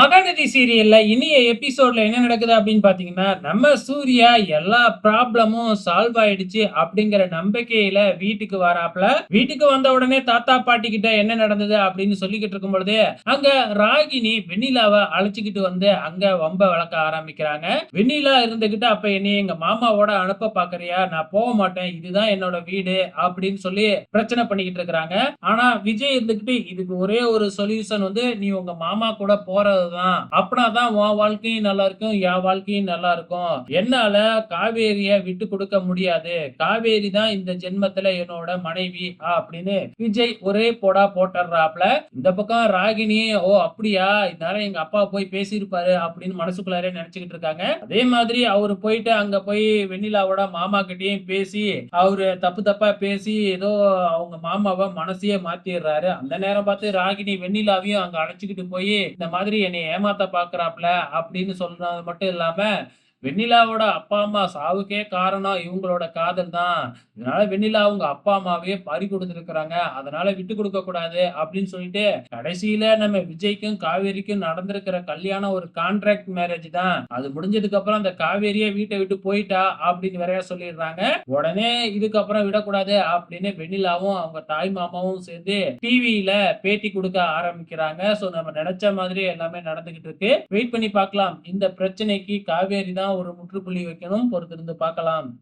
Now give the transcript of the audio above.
மகாநதி சீரியல்ல இனிய எபிசோட்ல என்ன நடக்குது அப்படின்னு பாத்தீங்கன்னா நம்ம சூர்யா எல்லா ப்ராப்ளமும் சால்வ் ஆயிடுச்சு அப்படிங்கிற நம்பிக்கையில வீட்டுக்கு வராப்ல. வீட்டுக்கு வந்த உடனே தாத்தா பாட்டி கிட்ட என்ன நடந்தது அப்படின்னு சொல்லிக்கிட்டு இருக்கும் பொழுது அங்க ராகினி வெண்ணிலாவை அழைச்சுக்கிட்டு வந்து அங்க வம்ப வளர்க்க ஆரம்பிக்கிறாங்க. வெண்ணிலா இருந்துகிட்டு அப்ப என்னை எங்க மாமாவோட அனுப்ப பாக்குறியா? நான் போக மாட்டேன். இதுதான் என்னோட வீடு அப்படின்னு சொல்லி பிரச்சனை பண்ணிக்கிட்டு இருக்கிறாங்க. ஆனா விஜய் இருந்துகிட்டு இதுக்கு ஒரே ஒரு சொல்யூஷன் வந்து நீ உங்க மாமா கூட போறதுதான் அப்படின்னாதான் உன் வாழ்க்கையும் நல்லா இருக்கும் என் வாழ்க்கையும் நல்லா இருக்கும். என்னால காவேரிய விட்டு கொடுக்க முடியாது. காவேரி தான் இந்த ஜென்மத்துல என்னோட மனைவி அப்படின்னு விஜய் ஒரே போடா போட்டுறாப்ல இந்த பக்கம் ராகினி ஓ அப்படியா? இந்நேரம் எங்க அப்பா போய் பேசியிருப்பாரு அப்படின்னு மனசுக்குள்ளாரே நினைச்சுக்கிட்டு இருக்காங்க. அதே மாதிரி அவரு போயிட்டு அங்க போய் வெண்ணிலாவோட மாமா கிட்டயும் பேசி அவரு தப்பு தப்பா பேசி ஏதோ அவங்க மாமாவை மனசையே மாத்திடுறாரு. அந்த நேரம் பார்த்து ராகினி வெண்ணிலாவையும் அங்க அழைச்சுக்கிட்டு போய் இந்த மாதிரி என்னை ஏமாத்த பாக்குறாப்ல அப்படின்னு சொல்றது மட்டும் இல்லாம வெண்ணிலாவோட அப்பா அம்மா சாவுக்கே காரணம் இவங்களோட காதல் தான். இதனால வெண்ணிலா அவங்க அப்பா அம்மாவே பறி கொடுத்துருக்குறாங்க. அதனால விட்டு கொடுக்க கூடாது அப்படின்னு சொல்லிட்டு கடைசியில நம்ம விஜய்க்கும் காவேரிக்கும் நடந்திருக்கிற கல்யாணம் ஒரு கான்ட்ராக்ட் மேரேஜ் தான். அது முடிஞ்சதுக்கு அப்புறம் அந்த காவேரியே வீட்டை விட்டு போயிட்டா அப்படின்னு வேற சொல்லிடுறாங்க. உடனே இதுக்கப்புறம் விடக்கூடாது அப்படின்னு வெண்ணிலாவும் அவங்க தாய் மாமாவும் சேர்ந்து டிவியில பேட்டி கொடுக்க ஆரம்பிக்கிறாங்க. சோ நம்ம நினைச்ச மாதிரி எல்லாமே நடந்துகிட்டு இருக்கு. வெயிட் பண்ணி பார்க்கலாம். இந்த பிரச்சனைக்கு காவேரி தான் ஒரு முற்றுப்புள்ளி வைக்கணும். பொறுத்திருந்து பார்க்கலாம்.